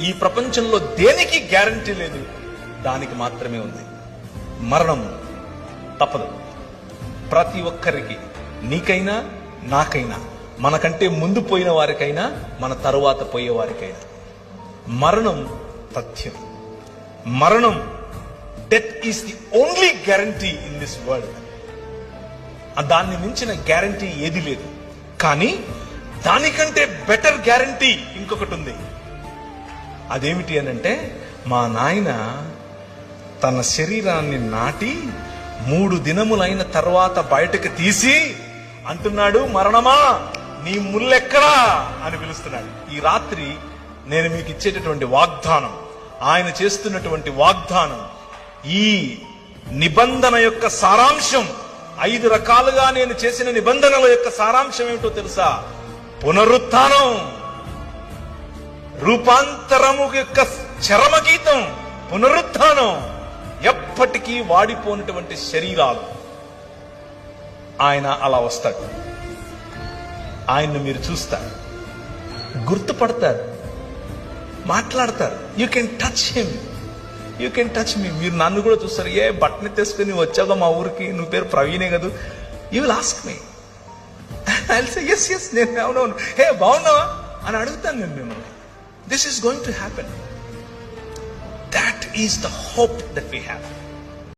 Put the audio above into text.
ఈ ప్రపంచంలో దేనికి గ్యారంటీ లేదు? దానికి మాత్రమే ఉంది. మరణం తప్పదు. ప్రతి ఒక్కరికి నీకైనా నాకైనా మనకంటే ముందు పోయిన వారికైనా మన తరువాత పోయే వారికైనా. మరణం తథ్యం. మరణం death is the only guarantee in this world దాన్ని మించిన గ్యారంటీ ఏది లేదు. కానీ దానికంటే బెటర్ గ్యారంటీ ఇంకొకటి ఉంది. అదేమిటి అని అంటే మా నాయన తన శరీరాన్ని నాటి మూడు దినములైన తర్వాత బయటకు తీసి అంటున్నాడు మరణమా? నీ ముల్లెక్కడా? అని పిలుస్తున్నాడు. ఈ రాత్రి నేను మీకు ఇచ్చేటటువంటి వాగ్దానం ఆయన చేస్తున్నటువంటి వాగ్దానం ఈ నిబంధన యొక్క సారాంశం ఐదు రకాలుగా నేను చేసిన నిబంధనల యొక్క సారాంశం ఏమిటో తెలుసా? పునరుత్థానం. రూపాంతరము యొక్క చరమగీతం పునరుత్థానం ఎప్పటికీ వాడిపోయినటువంటి శరీరాలు. ఆయన అలా వస్తాడు. ఆయన్ను మీరు చూస్తారు. గుర్తుపడతారు. మాట్లాడతారు. You can touch him you can touch me మీరు నన్ను కూడా చూస్తారు. ఏ బట్టని తెచ్చుకుని వచ్చావు మా ఊరికి? నువ్వు పేరు ప్రవీణే కదా? You will ask me yes yes నేను అవునవును. హే బాగున్నావా? అని అడుగుతాను నేను మిమ్మల్ని. This is going to happen. That is the hope that we have.